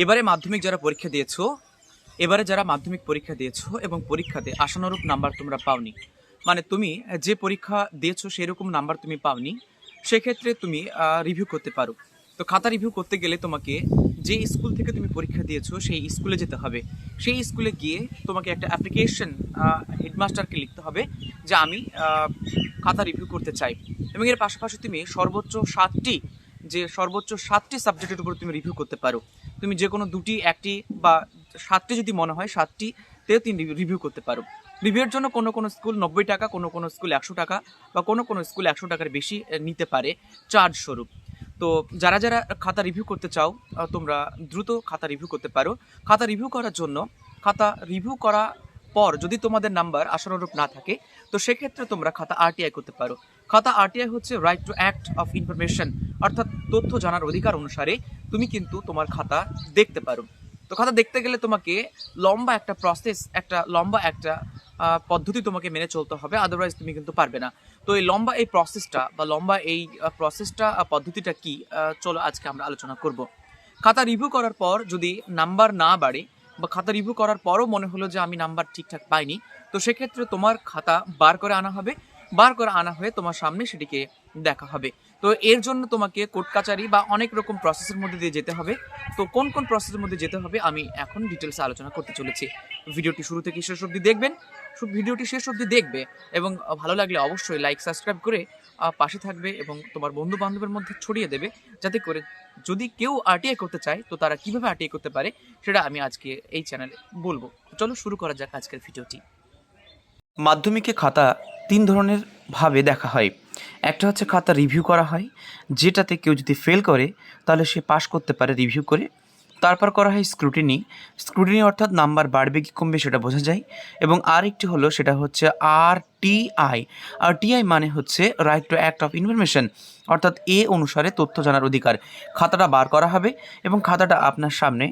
এবারে মাধ্যমিক যারা পরীক্ষা দিয়েছ, এবারে যারা মাধ্যমিক পরীক্ষা দিয়েছ এবং পরীক্ষাতে আশানুরূপ নাম্বার তোমরা পাওনি। মানে তুমি যে পরীক্ষা দিয়েছ সেরকম নাম্বার তুমি পাওনি। সেক্ষেত্রে তুমি রিভিউ করতে পারো। তো খাতা রিভিউ করতে গেলে তোমাকে যে স্কুল থেকে তুমি পরীক্ষা দিয়েছ, সেই স্কুলে যেতে হবে। সেই স্কুলে গিয়ে তোমাকে একটা অ্যাপ্লিকেশন হেডমাস্টারকে লিখতে হবে যে আমি খাতা রিভিউ করতে চাই। এবং এর পাশাপাশি তুমি সর্বোচ্চ সাতটি, যে সর্বোচ্চ সাতটি সাবজেক্টের উপর তুমি রিভিউ করতে পারো। তুমি যে কোনো দুটি, একটি বা সাতটি যদি মনে হয় সাতটি তেও তুমি রিভিউ করতে পারো। রিভিউর জন্য কোনো কোনো স্কুল নব্বই টাকা, কোনো কোনো স্কুল একশো টাকা বা কোনো কোনো স্কুল একশো টাকার বেশি নিতে পারে চার্জ স্বরূপ তো যারা যারা খাতা রিভিউ করতে চাও তোমরা দ্রুত খাতা রিভিউ করতে পারো। খাতা রিভিউ করার জন্য, খাতা রিভিউ করা পর যদি তোমাদের নাম্বার আশানুরূপ না থাকে, তো সেক্ষেত্রে তোমরা খাতা আরটিআই করতে পারো। খাতা আরটিআই হচ্ছে right to act of information অর্থাৎ তথ্য জানার অধিকার অনুসারে তুমি কিন্তু তোমার খাতা দেখতে পারো। তো খাতা দেখতে গেলে তোমাকে লম্বা একটা প্রসেস একটা লম্বা একটা পদ্ধতি তোমাকে মেনে চলতে হবে আদারওয়াইজ তুমি কিন্তু পারবে না। তো এই লম্বা এই প্রসেসটা বা লম্বা এই প্রসেসটা পদ্ধতিটা কি চলো আজকে আমরা আলোচনা করব। খাতা রিভিউ করার পর যদি নাম্বার না বাড়ে বা খাতা রিভিউ করার পরও মনে হলো যে আমি নাম্বার ঠিকঠাক পাইনি, তো সেক্ষেত্রে তোমার খাতা বার করে আনা হবে। বার করে আনা হয়ে তোমার সামনে সেটিকে দেখা হবে। তো এর জন্য তোমাকে কোর্ট কাচারি বা অনেক রকম প্রসেসের মধ্যে দিয়ে যেতে হবে। তো কোন কোন প্রসেসের মধ্যে যেতে হবে আমি এখন ডিটেলসে আলোচনা করতে চলেছি। ভিডিওটি শুরু থেকে শেষ অবধি দেখবেন ভিডিওটি শেষ অবধি দেখবে এবং ভালো লাগলে অবশ্যই লাইক সাবস্ক্রাইব করে পাশে থাকবে এবং তোমার বন্ধু বান্ধবের মধ্যে ছড়িয়ে দেবে যাতে করে যদি কেউ আরটিআই করতে চায়, তো তারা কীভাবে আরটিআই করতে পারে সেটা আমি আজকে এই চ্যানেলে বলব। চলো শুরু করা যাক আজকের ভিডিওটি। মাধ্যমিকে খাতা তিন ধরনের ভাবে দেখা হয়। একটা হচ্ছে খাতা রিভিউ করা হয়, যেটাতে কেউ যদি ফেল করে, তাহলে সে পাশ করতে পারে রিভিউ করে। তারপর করা হয় স্ক্রুটিনি স্ক্রুটিনি অর্থাৎ নাম্বার বাড়বে কি কমবে সেটা বোঝা যায়। এবং আরেকটি হলো সেটা হচ্ছে আর টিআই আর টিআই মানে হচ্ছে right to act of information অর্থাৎ এ অনুসারে তথ্য জানার অধিকার। খাতাটা বার করা হবে এবং খাতাটা আপনার সামনে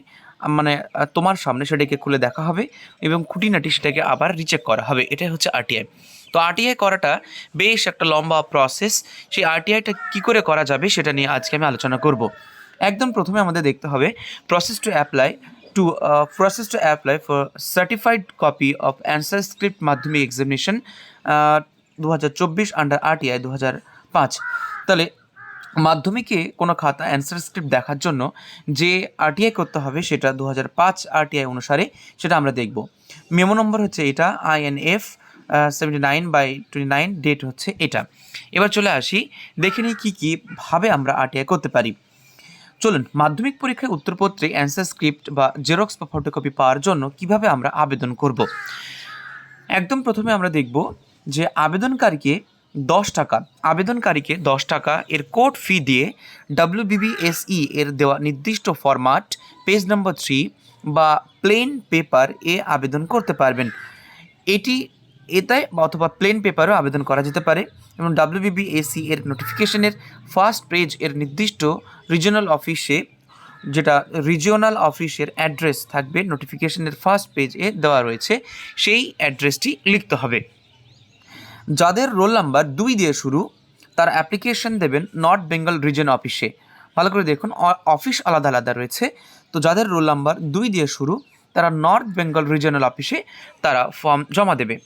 মানে তোমার সামনে সেটাকে খুলে দেখা হবে এবং খুঁটিনাটি সেটাকে আবার রিচেক করা হবে। এটাই হচ্ছে আরটিআই তো আরটিআই করাটা বেশ একটা লম্বা প্রসেস সেই আরটিআইটা কী করে করা যাবে সেটা নিয়ে আজকে আমি আলোচনা করব। একদম প্রথমে আমাদের দেখতে হবে process to apply to process to apply for certified copy of answer script Madhyamik examination দু হাজার চব্বিশ আন্ডার আরটিআই দু হাজার পাঁচ। তাহলে মাধ্যমিকে কোনো খাতা অ্যান্সার স্ক্রিপ্ট দেখার জন্য যে আরটিআই করতে হবে সেটা দু হাজার পাঁচ আরটিআই অনুসারে সেটা আমরা দেখব। মেমো নম্বর হচ্ছে এটা INF seventy nine by twenty nine date হচ্ছে এটা। এবার চলে আসি, দেখে নিই কী কী ভাবে আমরা আরটিআই করতে পারি। চলুন, মাধ্যমিক পরীক্ষায় উত্তরপত্রে অ্যান্সার স্ক্রিপ্ট বা জেরক্স বা ফটোকপি পাওয়ার জন্য কীভাবে আমরা আবেদন করব? একদম প্রথমে আমরা দেখব যে আবেদনকারীকে দশ টাকা। আবেদনকারীকে দশ টাকা। এর কোড ফি দিয়ে ডাব্লিউবিবিএসই এর দেওয়া নির্দিষ্ট ফরম্যাট পেজ নম্বর থ্রি বা প্লেন পেপার এ আবেদন করতে পারবেন। এটি, এটাই অথবা প্লেন পেপারও আবেদন করা যেতে পারে এবং ডাব্লিউবিবিএসি এর নোটিফিকেশনের ফার্স্ট পেজ এর নির্দিষ্ট রিজিওনাল অফিসে যেটা রিজিওনাল অফিসের অ্যাড্রেস থাকবে নোটিফিকেশনের ফার্স্ট পেজে দেওয়া রয়েছে, সেই অ্যাড্রেসটি লিখতে হবে। যাদের রোল নাম্বার দুই দিয়ে শুরু, তার অ্যাপ্লিকেশন দেবেন নর্থ বেঙ্গল রিজন অফিসে ভালো করে দেখুন অফিস আলাদা আলাদা রয়েছে। তো যাদের রোল নাম্বার দুই দিয়ে শুরু, তারা নর্থ বেঙ্গল রিজনাল অফিসে তারা ফর্ম জমা দেবে।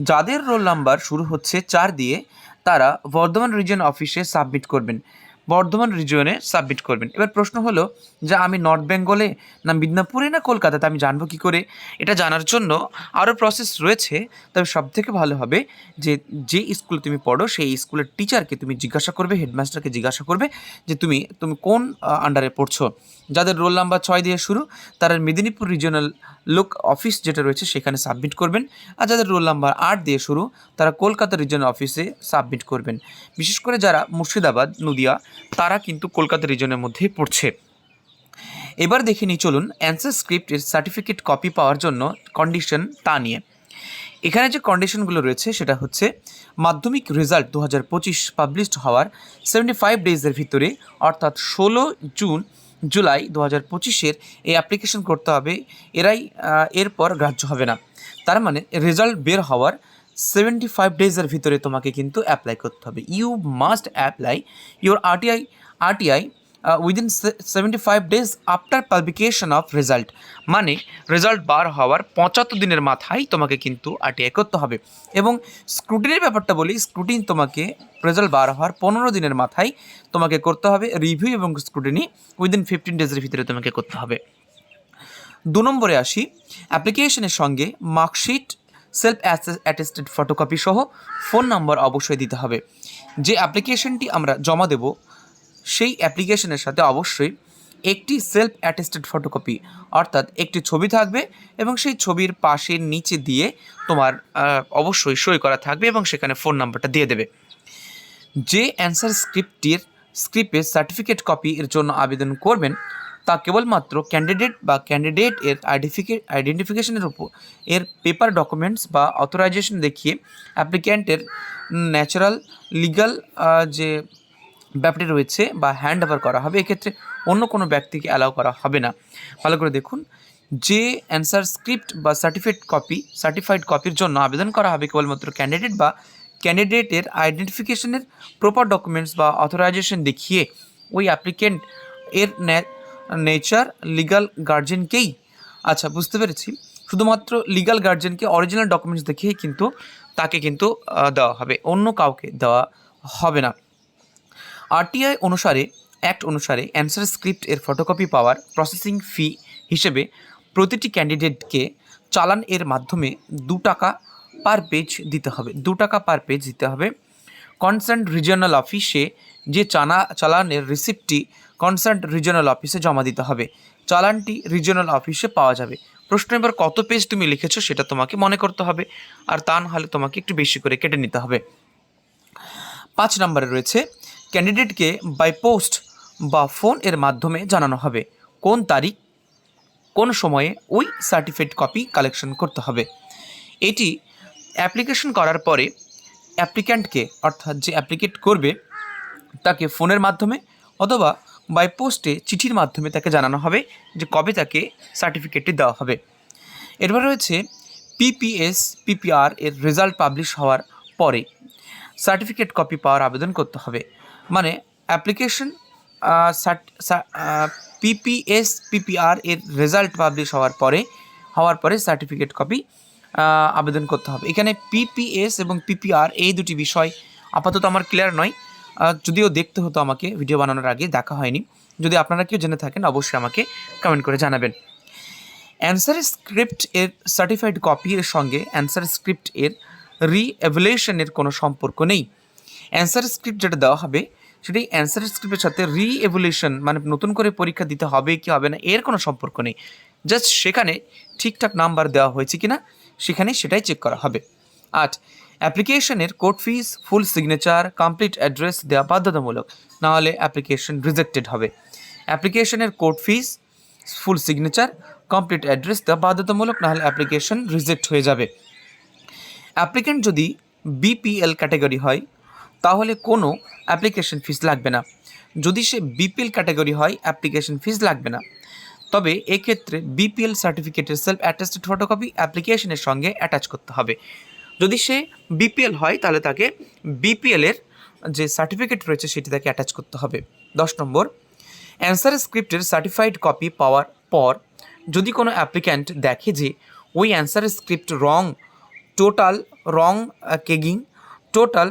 যাদের রোল নাম্বার শুরু হচ্ছে চার দিয়ে, তারা বর্ধমান রিজন অফিসে সাবমিট করবেন। বর্ধমান রিজনে সাবমিট করবেন। এবার প্রশ্ন হলো, যে আমি নর্থ বেঙ্গলে না মিদনাপুরে না কলকাতাতে আমি জানব কী করে? এটা জানার জন্য আরও প্রসেস রয়েছে, তবে সব থেকে ভালো হবে যে যে স্কুলে তুমি পড়ো, সেই স্কুলের টিচারকে তুমি জিজ্ঞাসা করবে হেডমাস্টারকে জিজ্ঞাসা করবে যে, তুমি তুমি কোন আন্ডারে পড়ছো? যাদের রোল নাম্বার ছয় দিয়ে শুরু, তারা মেদিনীপুর রিজিওনাল লোক অফিস যেটা রয়েছে সেখানে সাবমিট করবেন। আর যাদের রোল নাম্বার আট দিয়ে শুরু, তারা কলকাতা রিজিওনাল অফিসে সাবমিট করবেন। বিশেষ করে যারা মুর্শিদাবাদ, নদিয়া, তারা কিন্তু কলকাতা রিজনের মধ্যেই পড়ছে। এবার দেখে নিই চলুন, অ্যান্সার স্ক্রিপ্টের সার্টিফিকেট কপি পাওয়ার জন্য কন্ডিশন তা নিয়ে। এখানে যে কন্ডিশনগুলো রয়েছে, সেটা হচ্ছে মাধ্যমিক রেজাল্ট দু হাজার পঁচিশ পাবলিশড হওয়ার সেভেন্টি ফাইভ ডেজের ভিতরে, অর্থাৎ ষোলো জুন জুলাই দু হাজার পঁচিশের এই অ্যাপ্লিকেশন করতে হবে। এরাই এরপর গ্রাহ্য হবে না। তার মানে রেজাল্ট বের হওয়ার সেভেন্টি ফাইভ ডেজের ভিতরে তোমাকে কিন্তু অ্যাপ্লাই করতে হবে। You must apply your RTI RTI within seventy five days after publication of result মানে রেজাল্ট বার হওয়ার পঁচাত্তর দিনের মাথায় তোমাকে কিন্তু আরটিআই করতে হবে। এবং স্ক্রুটিনের ব্যাপারটা বলি স্ক্রুটিন তোমাকে রেজাল্ট বার হওয়ার পনেরো দিনের মাথায় তোমাকে করতে হবে রিভিউ এবং স্ক্রুটিনি উইদিন ফিফটিন ডেজের ভিতরে তোমাকে করতে হবে। দু নম্বরে আসি অ্যাপ্লিকেশনের সঙ্গে মার্কশিট সেলফ অ্যাটেস্টেড ফটোকপি সহ ফোন নাম্বার অবশ্যই দিতে হবে। যে অ্যাপ্লিকেশনটি আমরা জমা দেব সেই অ্যাপ্লিকেশনের সাথে অবশ্যই একটি সেলফ অ্যাটেস্টেড ফটোকপি অর্থাৎ একটি ছবি থাকবে এবং সেই ছবির পাশের নিচে দিয়ে তোমার অবশ্যই সই করা থাকবে এবং সেখানে ফোন নাম্বারটা দিয়ে দেবে। যে অ্যান্সার স্ক্রিপ্টটির স্ক্রিপ্টের সার্টিফিকেট কপি এর জন্য আবেদন করবেন, তা কেবলমাত্র ক্যান্ডিডেট বা ক্যান্ডিডেট এর আইডেন্টিফিকে আইডেন্টিফিকেশনের উপর, এর পেপার ডকুমেন্টস বা অথরাইজেশন দেখিয়ে অ্যাপ্লিক্যান্টের ন্যাচারাল লিগাল যে ব্যাপারটি রয়েছে বা হ্যান্ড ওভার করা হবে, এক্ষেত্রে অন্য কোনো ব্যক্তিকে অ্যালাউ করা হবে না। ভালো করে দেখুন, যে অ্যান্সার স্ক্রিপ্ট বা সার্টিফিকেট কপি সার্টিফাইড কপির জন্য আবেদন করা হবে কেবলমাত্র ক্যান্ডিডেট বা ক্যান্ডিডেটের আইডেন্টিফিকেশনের প্রপার ডকুমেন্টস বা অথরাইজেশন দেখিয়ে ওই অ্যাপ্লিকেন্ট এর নেচার লিগাল গার্জেনকেই আচ্ছা বুঝতে পেরেছি। শুধুমাত্র লিগাল গার্জেনকে অরিজিনাল ডকুমেন্টস দেখিয়েই কিন্তু তাকে কিন্তু দেওয়া হবে। অন্য কাউকে দেওয়া হবে না। আরটিআই অনুসারে অ্যাক্ট অনুসারে অ্যান্সার স্ক্রিপ্ট এর ফটোকপি পাওয়ার প্রসেসিং ফি হিসেবে প্রতিটি ক্যান্ডিডেটকে চালান এর মাধ্যমে দু টাকা পার পেজ দিতে হবে। দু টাকা পার পেজ দিতে হবে। কনসার্ন রিজিওনাল অফিসে যে চানা, চালানের রিসিপ্টটি কনসার্ন রিজিওনাল অফিসে জমা দিতে হবে। চালানটি রিজিওনাল অফিসে পাওয়া যাবে। প্রশ্ন এবার কত পেজ তুমি লিখেছো সেটা তোমাকে মনে করতে হবে। আর তা না হলে তোমাকে একটু বেশি করে কেটে নিতে হবে। পাঁচ নম্বরে রয়েছে ক্যান্ডিডেটকে বাই পোস্ট বা ফোন এর মাধ্যমে জানানো হবে। কোন তারিখ, কোন সময়ে ওই সার্টিফিকেট কপি কালেকশন করতে হবে। এটি অ্যাপ্লিকেশন করার পরে অ্যাপ্লিক্যান্টকে অর্থাৎ যে অ্যাপ্লিকেট করবে, তাকে ফোনের মাধ্যমে অথবা বাই পোস্টে চিঠির মাধ্যমে তাকে জানানো হবে যে কবে তাকে সার্টিফিকেটটি দেওয়া হবে। এরপর রয়েছে পিপিএস পিপিআর এর রেজাল্ট পাবলিশ হওয়ার পরে সার্টিফিকেট কপি পাওয়ার আবেদন করতে হবে। মানে অ্যাপ্লিকেশন পিপিএস পিপিআর এর রেজাল্ট পাবলিশ হওয়ার পরে হওয়ার পরে সার্টিফিকেট কপি আবেদন করতে হবে। এখানে পিপিএস এবং পিপিআর এই দুটি বিষয় আপাতত আমার ক্লিয়ার নয়। যদিও দেখতে হতো আমাকে ভিডিও বানানোর আগে দেখা হয়নি। যদি আপনারা কেউ জেনে থাকেন, অবশ্যই আমাকে কমেন্ট করে জানাবেন। অ্যান্সার স্ক্রিপ্ট এর সার্টিফাইড কপি এর সঙ্গে অ্যান্সার স্ক্রিপ্ট এর রি কোনো সম্পর্ক নেই। অ্যান্সার স্ক্রিপ্ট যেটা দেওয়া হবে সেটি অ্যান্সার স্ক্রিপ্টের সাথে রি এভুলেশন মানে নতুন করে পরীক্ষা দিতে হবে কি হবে না এর কোনো সম্পর্ক নেই। জাস্ট সেখানে ঠিকঠাক নাম্বার দেওয়া হয়েছে কিনা সেখানে সেটাই চেক করা হবে। আট অ্যাপ্লিকেশনের code fees full signature complete address দেওয়া বাধ্যতামূলক নাহলে অ্যাপ্লিকেশন রিজেক্টেড হবে। অ্যাপ্লিকেশনের code fees full signature complete address দেওয়া বাধ্যতামূলক নাহলে অ্যাপ্লিকেশন রিজেক্ট হয়ে যাবে। অ্যাপ্লিকেন্ট যদি বিপিএল ক্যাটাগরি হয়, তাহলে কোনো অ্যাপ্লিকেশন ফিস লাগবে না। যদি সে বিপিএল ক্যাটাগরি হয়, অ্যাপ্লিকেশন ফিস লাগবে না। তবে এক্ষেত্রে বিপিএল সার্টিফিকেটের সেলফ অ্যাটেস্টেড ফটোকপি অ্যাপ্লিকেশনের সঙ্গে অ্যাটাচ করতে হবে। যদি সে বিপিএল হয়, তাহলে তাকে বিপিএলের যে সার্টিফিকেট রয়েছে, সেটি তাকে অ্যাটাচ করতে হবে। দশ নম্বর অ্যান্সার স্ক্রিপ্টের সার্টিফাইড কপি পাওয়ার পর যদি কোনো অ্যাপ্লিক্যান্ট দেখে যে ওই answer script wrong total wrong কেগিং total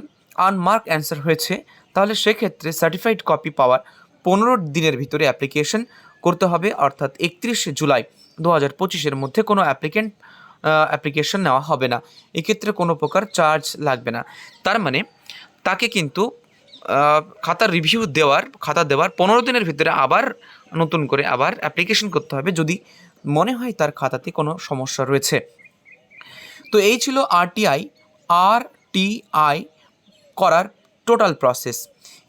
unmark answer হয়েছে তাহলে সেক্ষেত্রে সার্টিফাইড কপি পাওয়ার পনেরো দিনের ভিতরে অ্যাপ্লিকেশন করতে হবে, অর্থাৎ একত্রিশে জুলাই দু হাজার পঁচিশের মধ্যে কোনো অ্যাপ্লিকেন্ট অ্যাপ্লিকেশন নেওয়া হবে না। এক্ষেত্রে কোনো প্রকার চার্জ লাগবে না। তার মানে তাকে কিন্তু খাতার রিভিউ দেওয়ার, খাতা দেওয়ার পনেরো দিনের ভিতরে আবার নতুন করে আবার অ্যাপ্লিকেশন করতে হবে, যদি মনে হয় তার খাতাতে কোনো সমস্যা রয়েছে। তো এই ছিল আরটিআই আর টিআই করার টোটাল প্রসেস।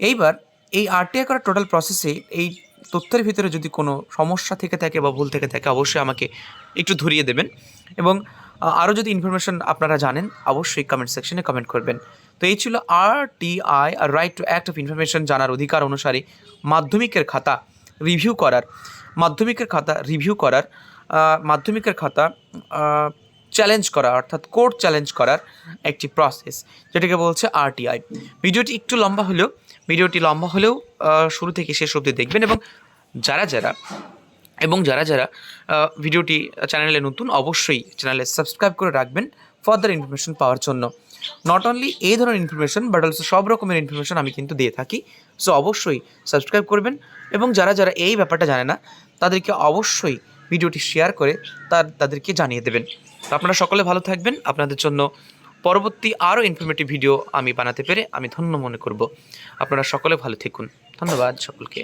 এইবার এই আরটিআই করার টোটাল প্রসেসে এই তথ্যের ভিতরে যদি কোনো সমস্যা থেকে থাকে বা ভুল থেকে থাকে, অবশ্যই আমাকে একটু ধরিয়ে দেবেন। এবং আরও যদি ইনফরমেশন আপনারা জানেন, অবশ্যই কমেন্ট সেকশনে কমেন্ট করবেন। তো এই ছিল R T I R right to act of information জানার অধিকার অনুসারে মাধ্যমিকের খাতা রিভিউ করার। মাধ্যমিকের খাতা রিভিউ করার মাধ্যমিকের খাতা চ্যালেঞ্জ করা, অর্থাৎ কোর্ট চ্যালেঞ্জ করার একটি প্রসেস যেটাকে বলছে আরটিআই ভিডিওটি একটু লম্বা হলেও, ভিডিওটি লম্বা হলেও শুরু থেকে শেষ অবধি দেখবেন এবং যারা যারা এবং যারা যারা ভিডিওটি চ্যানেলে নতুন, অবশ্যই চ্যানেলে সাবস্ক্রাইব করে রাখবেন ফার্দার ইনফরমেশন পাওয়ার জন্য। নট অনলি এই ধরনের ইনফরমেশন বাট অলসো সব রকমের ইনফরমেশন আমি কিন্তু দিয়ে থাকি। সো অবশ্যই সাবস্ক্রাইব করবেন এবং যারা যারা এই ব্যাপারটা জানে না, তাদেরকে অবশ্যই ভিডিওটি শেয়ার করে তার, তাদেরকে জানিয়ে দেবেন। তো আপনারা সকলে ভালো থাকবেন। আপনাদের জন্য পরবর্তী আরও ইনফরমেটিভ ভিডিও আমি বানাতে পেরে আমি ধন্য মনে করব। আপনারা সকলে ভালো থাকুন। ধন্যবাদ সকলকে।